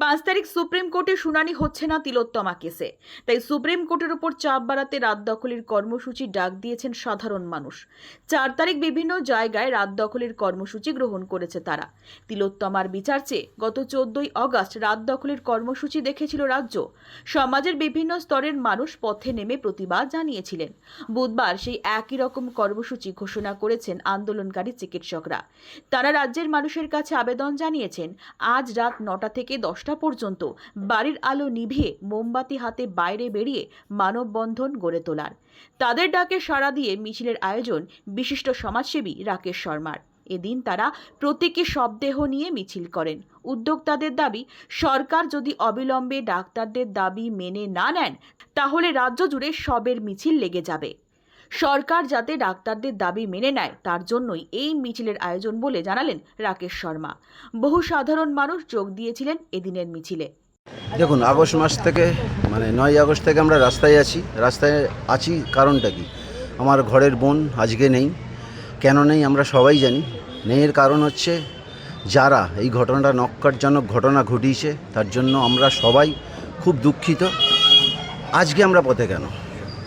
পাঁচ তারিখ সুপ্রিম কোর্টে শুনানি হচ্ছে না তিলোত্তমা কেসে। তাই সুপ্রিম কোর্টের উপর চাপ বাড়াতে রাত দখলের কর্মসূচি ডাক দিয়েছেন সাধারণ মানুষ। চার তারিখ বিভিন্ন জায়গায় রাত দখলের কর্মসূচি গ্রহণ করেছে তারা। তিলোত্তমার বিচার চেয়ে গত চোদ্দই অগস্ট রাত দখলের কর্মসূচি দেখেছিল রাজ্য। সমাজের বিভিন্ন স্তরের মানুষ পথে নেমে প্রতিবাদ জানিয়েছিলেন। বুধবার সেই একই রকম কর্মসূচি ঘোষণা করেছেন আন্দোলনকারী চিকিৎসকরা। তারা রাজ্যের মানুষের কাছে আবেদন জানিয়েছেন, আজ রাত নটা থেকে দশটা পর্যন্ত বাড়ির আলো নিভিয়ে মোমবাতি হাতে বাইরে বেরিয়ে মানববন্ধন গড়ে তোলার। তাদের ডাকে সাড়া দিয়ে মিছিলের আয়োজন বিশিষ্ট সমাজসেবী রাকেশ শর্মার। এদিন তারা প্রতীকী শবদেহ নিয়ে মিছিল করেন। উদ্যোক্তাদের দাবি, সরকার যদি অবিলম্বে ডাক্তারদের দাবি মেনে না নেন, তাহলে রাজ্য জুড়ে শবের মিছিল লেগে যাবে। সরকার যাতে ডাক্তারদের দাবি মেনে নেয়, তার জন্যই এই মিছিলের আয়োজন বলে জানালেন রাকেশ শর্মা। বহু সাধারণ মানুষ যোগ দিয়েছিলেন এদিনের মিছিলে। দেখুন, আগস্ট মাস থেকে মানে নয় আগস্ট থেকে আমরা রাস্তায় আছি। রাস্তায় আছি কারণটা কি? আমার ঘরের বোন আজকে নেই। কেন নেই আমরা সবাই জানি। নেই এর কারণ হচ্ছে যারা এই ঘটনাটা নক্কারজনক ঘটনা ঘটিয়েছে, তার জন্য আমরা সবাই খুব দুঃখিত। আজকে আমরা পথে কেন?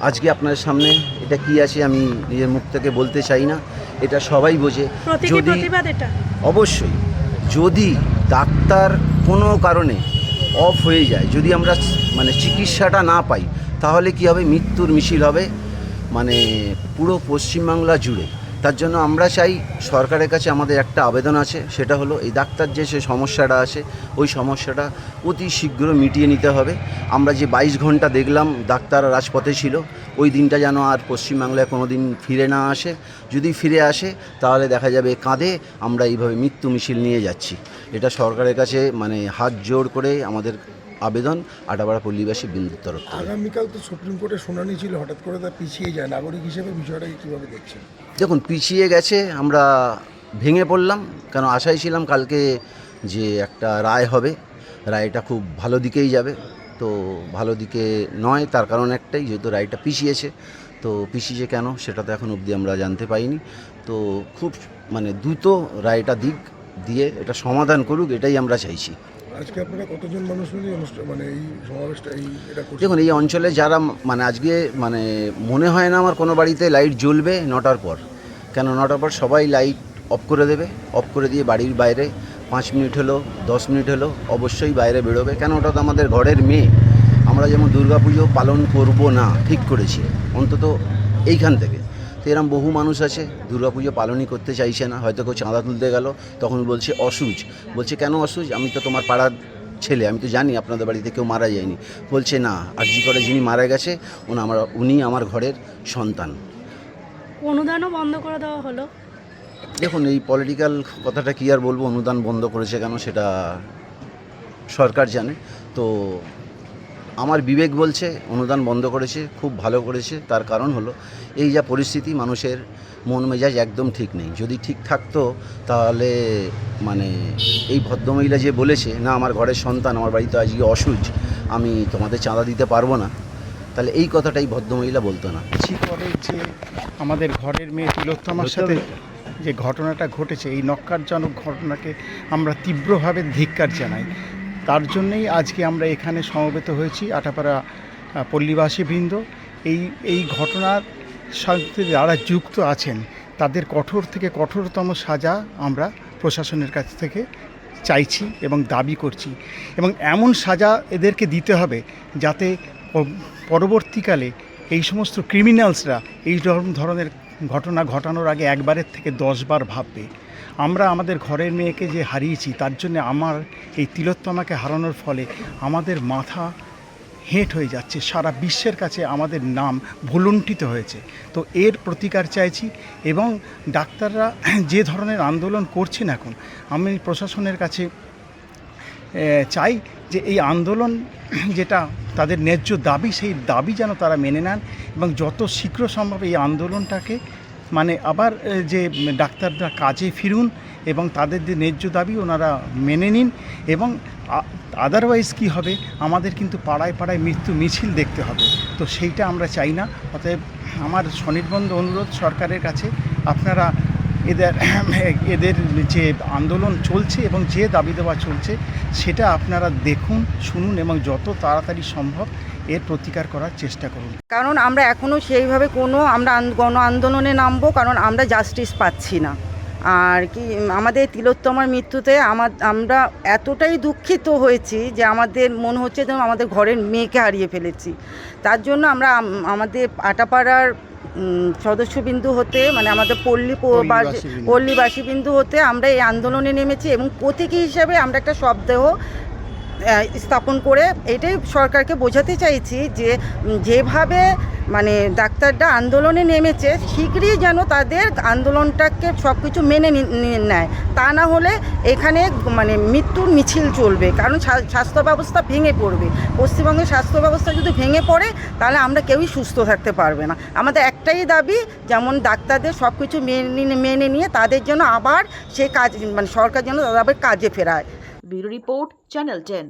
আজকে আপনার সামনে এটা কি আছে আমি নিজের মুখ থেকে বলতে চাই না এটা সবাই বোঝে। যদি অবশ্যই যদি ডাক্তার কোনো কারণে অফ হয়ে যায় যদি আমরা মানে চিকিৎসাটা না পাই তাহলে কি হবে? মৃত্যুর মিছিল হবে মানে পুরো পশ্চিমবাংলা জুড়ে। তার জন্য আমরা চাই সরকারের কাছে আমাদের একটা আবেদন আছে, সেটা হলো এই ডাক্তার যে সে সমস্যাটা আছে, ওই সমস্যাটা অতি শীঘ্র মিটিয়ে নিতে হবে। আমরা যে বাইশ ঘণ্টা দেখলাম ডাক্তার রাজপথে ছিল, ওই দিনটা যেন আর পশ্চিমবাংলায় কোনো দিন ফিরে না আসে। যদি ফিরে আসে, তাহলে দেখা যাবে কাঁধে আমরা এইভাবে মৃত্যু মিছিল নিয়ে যাচ্ছি। এটা সরকারের কাছে মানে হাত জোড় করে আমাদের আবেদন আটাপাড়া পল্লীবাসী বিন্দুর তরফ আগামীকাল তো সুপ্রিম কোর্টে শুনানি ছিল হঠাৎ করে তা পিছিয়ে যায়। নাগরিক হিসেবে বিষয়টাকে কীভাবে দেখছেন? দেখুন পিছিয়ে গেছে আমরা ভেঙে পড়লাম। কেন আশাই ছিলাম কালকে যে একটা রায় হবে। রায়টা খুব ভালো দিকেই যাবে। তো ভালো দিকে নয় তার কারণ একটাই যেহেতু রায়টা পিছিয়েছে। তো পিছিয়েছে কেন সেটা তো এখন অবধি আমরা জানতে পাইনি। তো খুব মানে দ্রুত রায়টা দিক দিয়ে এটা সমাধান করুক এটাই আমরা চাইছি। আজকে আপনারা কতজন মানুষ মিলে মানে এই সমাবেশটা এই এটা দেখুন, এই অঞ্চলে যারা মানে আজকে মানে মনে হয় না আমার কোনো বাড়িতে লাইট জ্বলবে নটার পর। কেন নটার পর সবাই লাইট অফ করে দেবে। অফ করে দিয়ে বাড়ির বাইরে পাঁচ মিনিট হলো, দশ মিনিট হলো অবশ্যই বাইরে বেরোবে। কেন ওটা তো আমাদের ঘরের মেয়ে। আমরা যেমন দুর্গাপুজো পালন করব না, ঠিক করেছি। অন্তত এইখান থেকে। তো এরম বহু মানুষ আছে দুর্গাপুজো পালনই করতে চাইছে না হয়তো কেউ চাঁদা তুলতে গেল তখন বলছে অসুজ। বলছে কেন অসুজ? আমি তো তোমার পাড়ার ছেলে আমি তো জানি আপনাদের বাড়িতে কেউ মারা যায়নি। বলছে না আর জি করে যিনি মারা গেছে উনি আমার উনি আমার ঘরের সন্তান। অনুদানও বন্ধ করে দেওয়া হলো। দেখুন এই পলিটিক্যাল কথাটা কি আর বলব? অনুদান বন্ধ করেছে কেন সেটা সরকার জানে। তো আমার বিবেক বলছে, অনুদান বন্ধ করেছে, খুব ভালো করেছে, তার কারণ হলো এই যা পরিস্থিতি, মানুষের মন মেজাজ একদম ঠিক নেই। যদি ঠিক থাকতো, তাহলে মানে এই ভদ্রমহিলা যে বলেছে, না, আমার ঘরের সন্তান, আমার বাড়িতে আজকে অসুজ আমি তোমাদের চাঁদা দিতে পারব না, তাহলে এই কথাটাই ভদ্রমহিলা বলতো না। যে আমাদের ঘরের মেয়ে তিলোত্তমার সাথে যে ঘটনাটা ঘটেছে, এই নক্কারজনক ঘটনাকে আমরা তীব্রভাবে ধিক্কার জানাই। তার জন্যই আজকে আমরা এখানে সমবেত হয়েছি আটাপাড়া পল্লীবাসীবৃন্দ এই এই ঘটনার সাথে যারা যুক্ত আছেন, তাদের কঠোর থেকে কঠোরতম সাজা আমরা প্রশাসনের কাছ থেকে চাইছি এবং দাবি করছি। এবং এমন সাজা এদেরকে দিতে হবে যাতে পরবর্তীকালে এই সমস্ত ক্রিমিনালসরা এই ধরনের ঘটনা ঘটানোর আগে একবারের থেকে দশবার ভাববে। আমরা আমাদের ঘরের মেয়েকে যে হারিয়েছি, তার জন্য আমার এই তিলোত্তমাকে হারানোর ফলে আমাদের মাথা হেঁট হয়ে যাচ্ছে। সারা বিশ্বের কাছে আমাদের নাম ভুলুণ্ঠিত হয়েছে। তো এর প্রতিকার চাইছি এবং ডাক্তাররা যে ধরনের আন্দোলন করছেন এখন, আমি প্রশাসনের কাছে চাই যে এই আন্দোলন যেটা তাদের ন্যায্য দাবি, সেই দাবি যেন তারা মেনে নেন এবং যত শীঘ্র সম্ভব এই আন্দোলনটাকে মানে আবার যে ডাক্তাররা কাজে ফিরুন এবং তাদের যে ন্যায্য দাবি ওনারা মেনে নিন এবং আদারওয়াইজ কি হবে? আমাদের কিন্তু পাড়ায় পাড়ায় মৃত্যু মিছিল দেখতে হবে। তো সেইটা আমরা চাই না। অতএব আমার স্বনির্বন্ধ অনুরোধ সরকারের কাছে। আপনারা এদের এদের যে আন্দোলন চলছে এবং যে দাবি দেওয়া চলছে, সেটা আপনারা দেখুন, শুনুন এবং যত তাড়াতাড়ি সম্ভব এর প্রতিকার করার চেষ্টা করুন। কারণ আমরা এখনও সেইভাবে কোনো আমরা গণ আন্দোলনে নামবো, কারণ আমরা জাস্টিস পাচ্ছি না। আর কি আমাদের তিলোত্তমার মৃত্যুতে আমার আমরা এতটাই দুঃখিত হয়েছি যে আমাদের মনে হচ্ছে যেন আমাদের ঘরের মেয়েকে হারিয়ে ফেলেছি তার জন্য আমরা আমাদের আটাপাড়ার সদস্যবিন্দু হতে মানে আমাদের পল্লী। পল্লীবাসীবৃন্দু হতে আমরা এই আন্দোলনে নেমেছি এবং প্রতীকী হিসাবে আমরা একটা শবদেহ স্থাপন করে এটাই সরকারকে বোঝাতে চাইছি যে যেভাবে মানে ডাক্তাররা আন্দোলনে নেমেছে, শীঘ্রই যেন তাদের আন্দোলনটাকে সব কিছু মেনে নেয়। তা না হলে এখানে মানে মৃত্যুর মিছিল চলবে, কারণ স্বাস্থ্য ব্যবস্থা ভেঙে পড়বে। পশ্চিমবঙ্গের স্বাস্থ্য ব্যবস্থা যদি ভেঙে পড়ে, তাহলে আমরা কেউই সুস্থ থাকতে পারবে না। আমাদের একটাই দাবি, যেমন ডাক্তারদের সব কিছু মেনে মেনে নিয়ে তাদের জন্য আবার সে কাজ মানে সরকার যেন তাদের আবার কাজে ফেরায়। Bureau report, channel ten.